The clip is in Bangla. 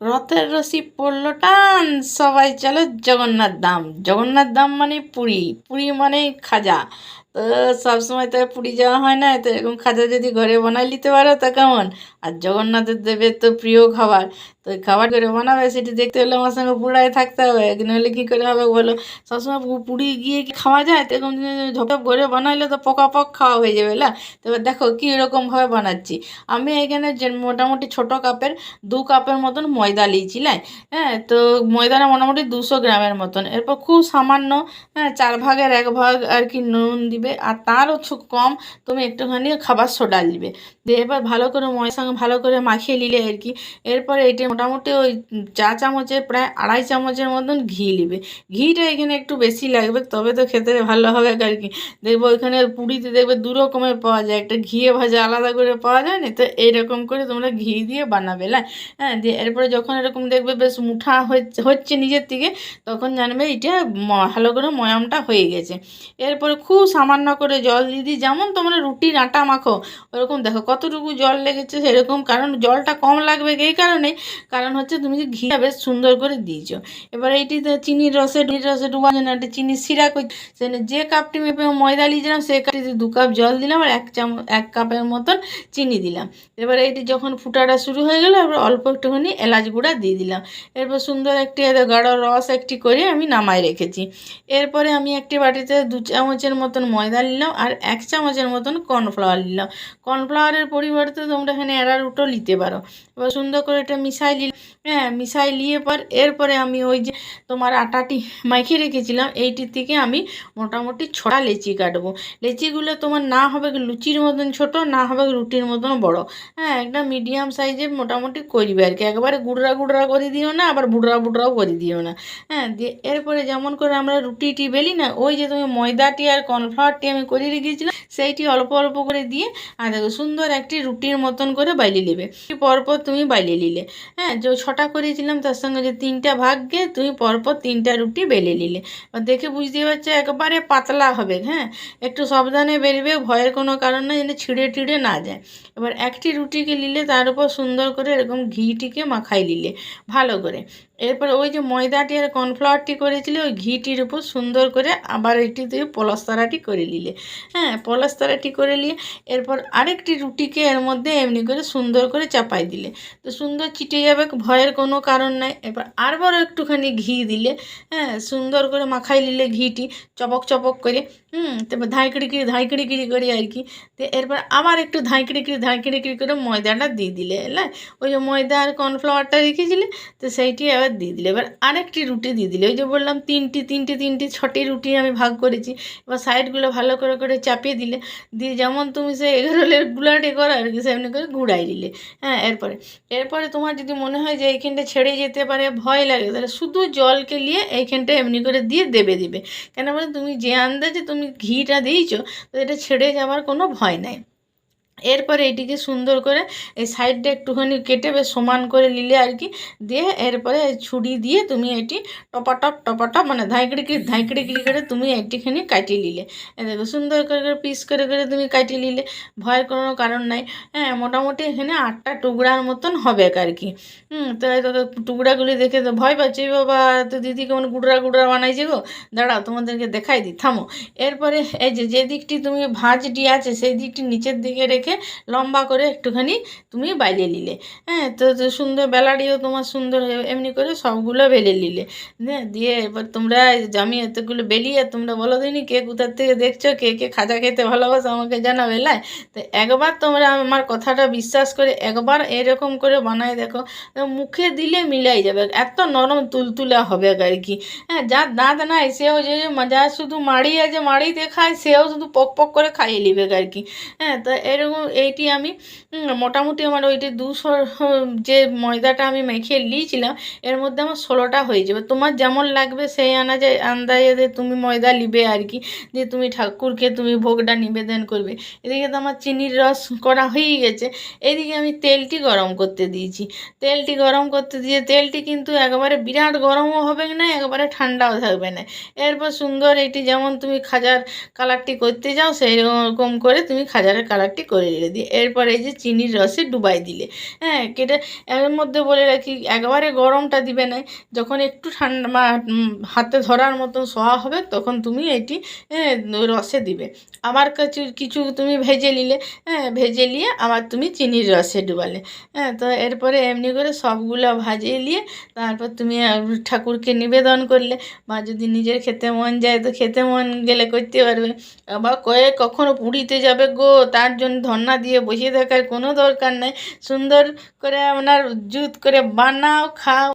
রথের রশি পড়ল টান, সবাই চলো জগন্নাথ ধাম। জগন্নাথ ধাম মানে পুরী। পুরী মানে খাজা। সবসময় তো পুরী যাওয়া হয় না, তো এরকম খাজা যদি ঘরে বানাই নিতে পারো তা কেমন? আর জগন্নাথের দেবের তো প্রিয় খাবার, তো খাবার করে বানাবে, সেটি দেখতে হলে আমার সঙ্গে পুরাই থাকতে হবে নইলে কী করে হবে বলো? সবসময় পুরী গিয়ে কি খাওয়া যায়? তো এরকম ঝপঝপ ঘরে বানাইলে তো পকা পক খাওয়া হয়ে যাবে না? তো এবার দেখো কী রকমভাবে বানাচ্ছি। আমি এখানে যে মোটামুটি ছোট কাপের, দু কাপের মতন ময়দা নিয়েছিলাম হ্যাঁ তো ময়দাটা মোটামুটি দুশো গ্রামের মতন। এরপর খুব সামান্য হ্যাঁ চার ভাগের এক ভাগ আর কি নুন দিবে আর তারও छु- কম, তুমি একটুখানি খাবার সোডা দিবে। দিয়ে এবার ভালো করে ময়ের সঙ্গে ভালো করে মাখিয়ে নিলে আর কি। এরপরে এটা মোটামুটি ওই চা চামচের প্রায় আড়াই চামচের মতন ঘি নিবে। ঘিটা এখানে একটু বেশি লাগবে, তবে তো খেতে ভালো হবে আর কি। দেখব ওইখানে পুরীতে দেখবে দু রকমের পাওয়া যায়। একটা ঘিয়ে ভাজা আলাদা করে পাওয়া যায় না? তো এইরকম করে তোমরা ঘি দিয়ে বানাবে, না? হ্যাঁ দিয়ে এরপরে যখন এরকম দেখবে বেশ মুঠা হচ্ছে হচ্ছে নিজের থেকে, তখন জানবে এটা ভালো করে ময়ামটা হয়ে গেছে। এরপরে খুব সামান্য করে জল দিয়ে দিই। যেমন তোমরা রুটির আটা মাখো, ওরকম দেখো কতটুকু জল লেগেছে সেরকম। কারণ জলটা কম লাগবে এই কারণে। কারণ হচ্ছে তুমি ঘিটা বেশ সুন্দর করে দিয়েছ। এবার এইটিতে চিনির রসে চিনির রসে ডুবার জন্য একটা চিনি সিরা সেখানে যে কাপটি মেপে ময়দা নিয়েছিলাম সেই কাপটিতে দু কাপ জল দিলাম আর এক চাম এক কাপের মতন চিনি দিলাম। এবার এইটি যখন ফুটাটা শুরু হয়ে গেল, এবার অল্প একটুখানি এলাচ গুঁড়া দিয়ে দিলাম। এরপর সুন্দর একটি গাঢ় রস একটি করে আমি নামাই রেখেছি। এরপরে আমি একটি বাটিতে দু চামচের মতন ময়দা নিলাম আর এক চামচের মতন কর্নফ্লাওয়ার নিলাম। কর্নফ্লাওয়ারের পরিবর্তে তোমরা এখানে অ্যারারুটও নিতে পারো। এবার সুন্দর করে এটা মিশাই নিলাম। হ্যাঁ মিশাই নিয়ে পর এরপরে আমি ওই যে তোমার আটাটি মাখিয়ে রেখেছিলাম, এইটির থেকে আমি মোটামুটি ছটা লেচি কাটবো। লেচিগুলো তোমার না হবে লুচির মতন ছোট, না হবে রুটির মতন বড়। হ্যাঁ একটা মিডিয়াম সাইজে মোটামুটি করবে আর কি। একবারে গুড়রা গুড়রা করে দিও না, আবার বুড়রা বুড়রাও করে দিও না। হ্যাঁ দিয়ে এরপরে যেমন করে আমরা রুটিটি বেলি না, ওই যে তুমি ময়দাটি আর কর্নফ্লাওয়ারটি আমি করে রেখেছিলাম, সেইটি অল্প অল্প করে দিয়ে, আর দেখো সুন্দর একটি রুটির মতন করে বাইলে নেবে। পরপর তুমি বাইলে নিলে। হ্যাঁ যে ছটা করেছিলাম তার সঙ্গে যে তিনটা ভাগকে তুমি পরপর তিনটা রুটি বেলে নিলে। দেখে বুঝতে পারছ, একবারে পাতলা হবে হ্যাঁ? একটু সাবধানে বেরবে, ভয়ের কোনো কারণ নেই, যেন ছিঁড়ে টিড়ে না যায়। এবার একটি রুটিকে নিলে তার উপর সুন্দর করে এরকম ঘিটিকে মাখাই নিলে, ভালো করে। এরপর ওই যে ময়দাটি আর কর্নফ্লাওয়ারটি করেছিলে, ওই ঘিটির উপর সুন্দর করে আবার এটি দিয়ে পলস্তারাটি করে নিলে। হ্যাঁ পলস্তারাটি করে নিয়ে এরপর আরেকটি রুটিকে এর মধ্যে এমনি করে সুন্দর করে চাপাই দিলে। তো সুন্দর চিটে যাবে, ভয়ের কোনো কারণ নাই। এরপর আরবারও একটুখানি ঘি দিলে হ্যাঁ সুন্দর করে মাখাই নিলে ঘিটি চপক চপক করে, হুম, তারপর ধাঁইকিড়িকিড়ি ধাঁইকিড়িকিড়ি করে আর কি। তো এরপর আবার একটু ধাঁইকিড়িকিড়ি ধাঁইকিড়িকিড়ি করে ময়দাটা দিয়ে দিলে হ্যাঁ? ওই যে ময়দা আর কর্নফ্লাওয়ারটা রেখেছিলে, তো সেইটি আবার দিয়ে দিলে। এবার আরেকটি রুটি দিয়ে দিলে। ওই যে বললাম, তিনটি তিনটি তিনটি, ছটি রুটি আমি ভাগ করেছি। এবার সাইডগুলো ভালো করে করে চাপিয়ে দিলে, দিয়ে যেমন তুমি সে এগরোলের গুলাটি করো আর কি, সেমনি করে গুড়াই দিলে। হ্যাঁ এরপরে এরপরে তোমার যদি মনে হয় যে এইখানটা ছেড়ে যেতে পারে, ভয় লাগে, তাহলে শুধু জলকে নিয়ে এইখানটা এমনি করে দিয়ে দেবে, দিবে। কেন বলে, তুমি যে আন্দাজে তুমি ঘিটা দিয়েছ, তো এটা ছেড়ে যাওয়ার কোনো ভয় নাই। এরপরে এটিকে সুন্দর করে এই সাইডটা একটুখানি কেটে বেশ সমান করে নিলে আর কি, দিয়ে এরপরে ছুরি দিয়ে তুমি এটি টপাটপ টপাটপ মানে ধাঁইকড়িকিড়ি ধাঁইকড়িকিড়ি করে তুমি এটিখানি কাটিয়ে নিলে। দেখো, সুন্দর করে করে পিস করে করে তুমি কাটিয়ে নিলে, ভয়ের কোনো কারণ নাই। হ্যাঁ মোটামুটি এখানে আটটা টুকরার মতন হবে আর কি। হুম, তো টুকরাগুলি দেখে তো ভয় পাচ্ছি বাবা, তো দিদি কেমন গুড়রা গুড়রা বানাইছে গো। দাঁড়াও, তোমাদেরকে দেখাই দিই থামো। এরপরে এই যে যে দিকটি তুমি ভাঁজটি আছে, সেই দিকটি নিচের দিকে রেখে লম্বা করে একটুখানি তুমি বাইলে নিলে। হ্যাঁ তো সুন্দর বেলাটিও তোমার সুন্দর এমনি করে সবগুলো বেলে নিলে। হ্যাঁ দিয়ে এবার তোমরা আমি এতগুলো বেলিয়ে তোমরা বলো দিনি কে কোথার থেকে দেখছ, কে কে খাজা খেতে ভালোবাসো আমাকে জানাবে, লাই? তো একবার তোমরা আমার কথাটা বিশ্বাস করে একবার এরকম করে বানায় দেখো মুখে দিলে মিলাই যাবে, এত নরম তুলতুলা হবে আর কি। হ্যাঁ যার দাঁত নাই, সেও যে যা শুধু মাড়ি আছে মাড়িতে খায় সেও শুধু পক পক করে খাইয়ে নিবে আর কি। হ্যাঁ তো এরকম এইটি আমি মোটামুটি আমার ওইটি দুশো যে ময়দাটা আমি মেখে নিয়েছিলাম, এর মধ্যে আমার ষোলোটা হয়ে যাবে। তোমার যেমন লাগবে সেই আনাজে, আন্দাজে তুমি ময়দা নিবে আর কি, যে তুমি ঠাকুরকে তুমি ভোগটা নিবেদন করবে। এদিকে তো আমার চিনির রস করা হয়েই গেছে। এদিকে আমি তেলটি গরম করতে দিয়েছি। তেলটি গরম করতে দিয়ে, তেলটি কিন্তু একবারে বিরাট গরমও হবে না, একবারে ঠান্ডাও থাকবে না। এরপর সুন্দর এটি যেমন তুমি খাজার কালারটি করতে যাও সেই রকম করে তুমি খাজারের কালারটি করে রেখে দিয়ে এরপরে এই যে চিনির রসে ডুবাই দিলে। হ্যাঁ কেটে এর মধ্যে বলে রাখি একবারে গরমটা দিবে না। যখন একটু ঠান্ডা হাতে ধরার মতো শোয়া হবে তখন তুমি এটি হ্যাঁ, রসে দিবে। আবার কিছু কিছু তুমি ভেজে নিলে হ্যাঁ ভেজে নিয়ে আবার তুমি চিনির রসে ডুবালে। হ্যাঁ তো এরপরে এমনি করে সবগুলো ভাজিয়ে নিয়ে তারপর তুমি ঠাকুরকে নিবেদন করলে। বা যদি নিজের খেতে মন যায় তো খেতে মন গেলে করতে পারবে। আবার কয়ে কখনো পুরীতে যাবে গো তার জন্য ধন্না দিয়ে বসিয়ে থাকার কোনো দরকার নাই। সুন্দর করে আপনার জুত করে বানাও খাও।